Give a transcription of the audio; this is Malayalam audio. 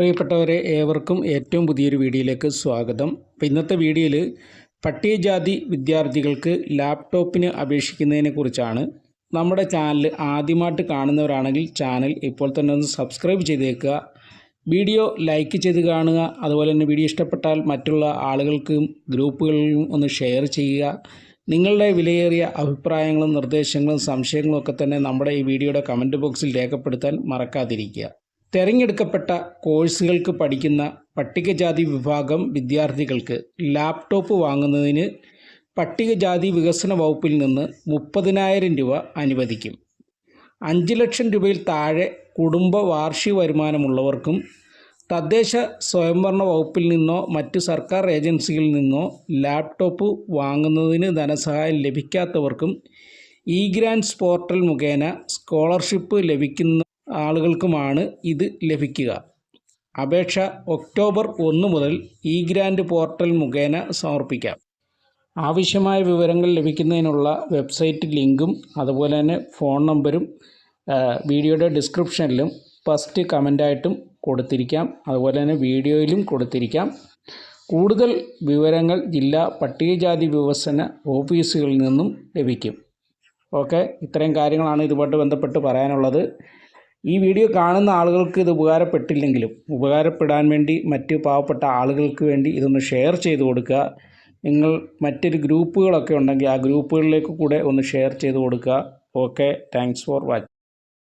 പ്രിയപ്പെട്ടവരെ ഏവർക്കും ഏറ്റവും പുതിയൊരു വീഡിയോയിലേക്ക് സ്വാഗതം. അപ്പോൾ ഇന്നത്തെ വീഡിയോയിൽ പട്ടികജാതി വിദ്യാർത്ഥികൾക്ക് ലാപ്ടോപ്പിന് അപേക്ഷിക്കുന്നതിനെ കുറിച്ചാണ്. നമ്മുടെ ചാനൽ ആദ്യമായിട്ട് കാണുന്നവരാണെങ്കിൽ ചാനൽ ഇപ്പോൾ തന്നെ ഒന്ന് സബ്സ്ക്രൈബ് ചെയ്തേക്കുക. വീഡിയോ ലൈക്ക് ചെയ്ത് കാണുക. അതുപോലെ തന്നെ വീഡിയോ ഇഷ്ടപ്പെട്ടാൽ മറ്റുള്ള ആളുകൾക്കും ഗ്രൂപ്പുകളിലും ഒന്ന് ഷെയർ ചെയ്യുക. നിങ്ങളുടെ വിലയേറിയ അഭിപ്രായങ്ങളും നിർദ്ദേശങ്ങളും സംശയങ്ങളും ഒക്കെ തന്നെ നമ്മുടെ ഈ വീഡിയോയുടെ കമന്റ് ബോക്സിൽ രേഖപ്പെടുത്താൻ മറക്കാതിരിക്കുക. തിരഞ്ഞെടുക്കപ്പെട്ട കോഴ്സുകൾക്ക് പഠിക്കുന്ന പട്ടികജാതി വിഭാഗം വിദ്യാർത്ഥികൾക്ക് ലാപ്ടോപ്പ് വാങ്ങുന്നതിന് പട്ടികജാതി വികസന വകുപ്പിൽ നിന്ന് മുപ്പതിനായിരം രൂപ അനുവദിക്കും. അഞ്ച് ലക്ഷം രൂപയിൽ താഴെ കുടുംബ വാർഷിക വരുമാനമുള്ളവർക്കും തദ്ദേശ സ്വയംഭരണ വകുപ്പിൽ നിന്നോ മറ്റ് സർക്കാർ ഏജൻസികളിൽ നിന്നോ ലാപ്ടോപ്പ് വാങ്ങുന്നതിന് ധനസഹായം ലഭിക്കാത്തവർക്കും ഇ ഗ്രാൻഡ്സ് പോർട്ടൽ മുഖേന സ്കോളർഷിപ്പ് ലഭിക്കുന്ന ആളുകൾക്കുമാണ് ഇത് ലഭിക്കുക. അപേക്ഷ ഒക്ടോബർ ഒന്ന് മുതൽ ഇ ഗ്രാൻഡ് പോർട്ടൽ മുഖേന സമർപ്പിക്കാം. ആവശ്യമായ വിവരങ്ങൾ ലഭിക്കുന്നതിനുള്ള വെബ്സൈറ്റ് ലിങ്കും അതുപോലെ തന്നെ ഫോൺ നമ്പരും വീഡിയോയുടെ ഡിസ്ക്രിപ്ഷനിലും ഫസ്റ്റ് കമന്റായിട്ടും കൊടുത്തിരിക്കാം. അതുപോലെ തന്നെ വീഡിയോയിലും കൊടുത്തിരിക്കാം. കൂടുതൽ വിവരങ്ങൾ ജില്ലാ പട്ടികജാതി വികസന ഓഫീസുകളിൽ നിന്നും ലഭിക്കും. ഓക്കെ ഇത്രയും കാര്യങ്ങളാണ് ഇതുമായിട്ട് ബന്ധപ്പെട്ട് പറയാനുള്ളത്. ഈ വീഡിയോ കാണുന്ന ആളുകൾക്ക് ഇത് ഉപകാരപ്പെട്ടില്ലെങ്കിലും ഉപകാരപ്പെടാൻ വേണ്ടി മറ്റ് പാവപ്പെട്ട ആളുകൾക്ക് വേണ്ടി ഇതൊന്ന് ഷെയർ ചെയ്ത് കൊടുക്കുക. നിങ്ങൾ മറ്റൊരു ഗ്രൂപ്പുകളൊക്കെ ഉണ്ടെങ്കിൽ ആ ഗ്രൂപ്പുകളിലേക്ക് കൂടെ ഒന്ന് ഷെയർ ചെയ്ത് കൊടുക്കുക. Okay thanks for watching